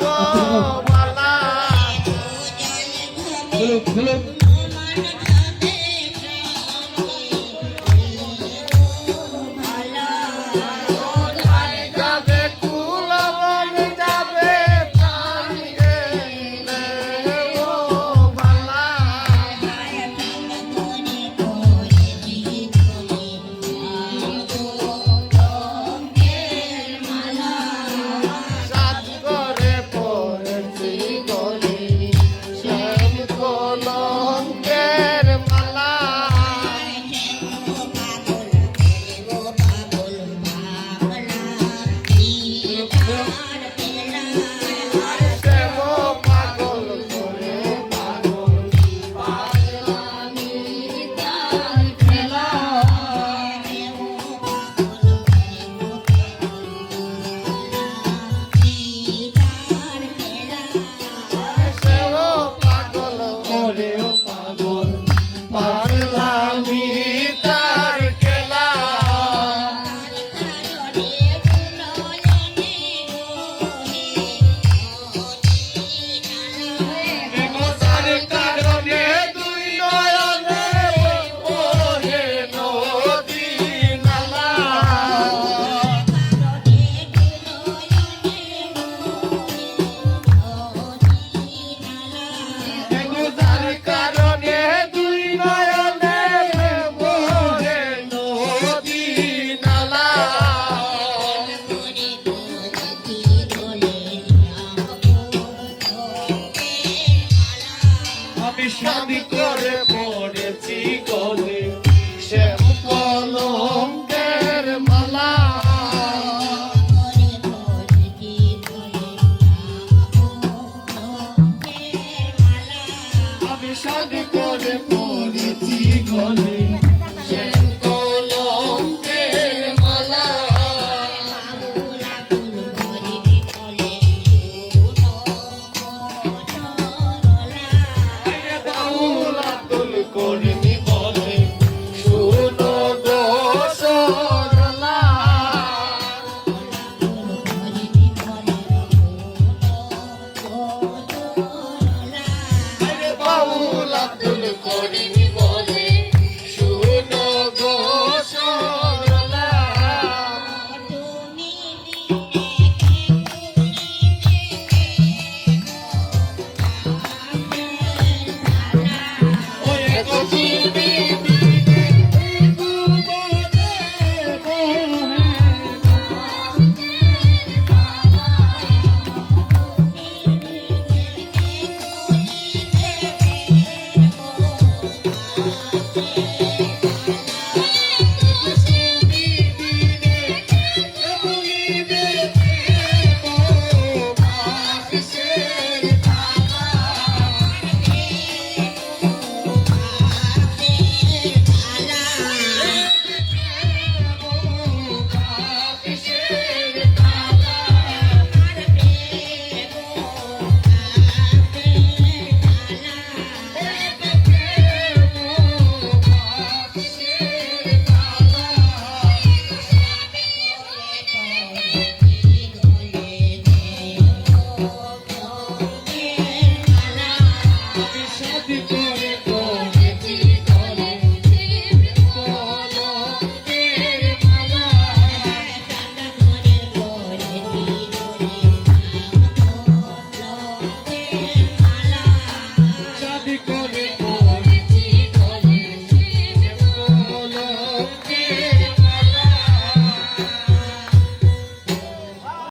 Hello, hello. আমি স্বামী করে পড়েছি কলে সে por.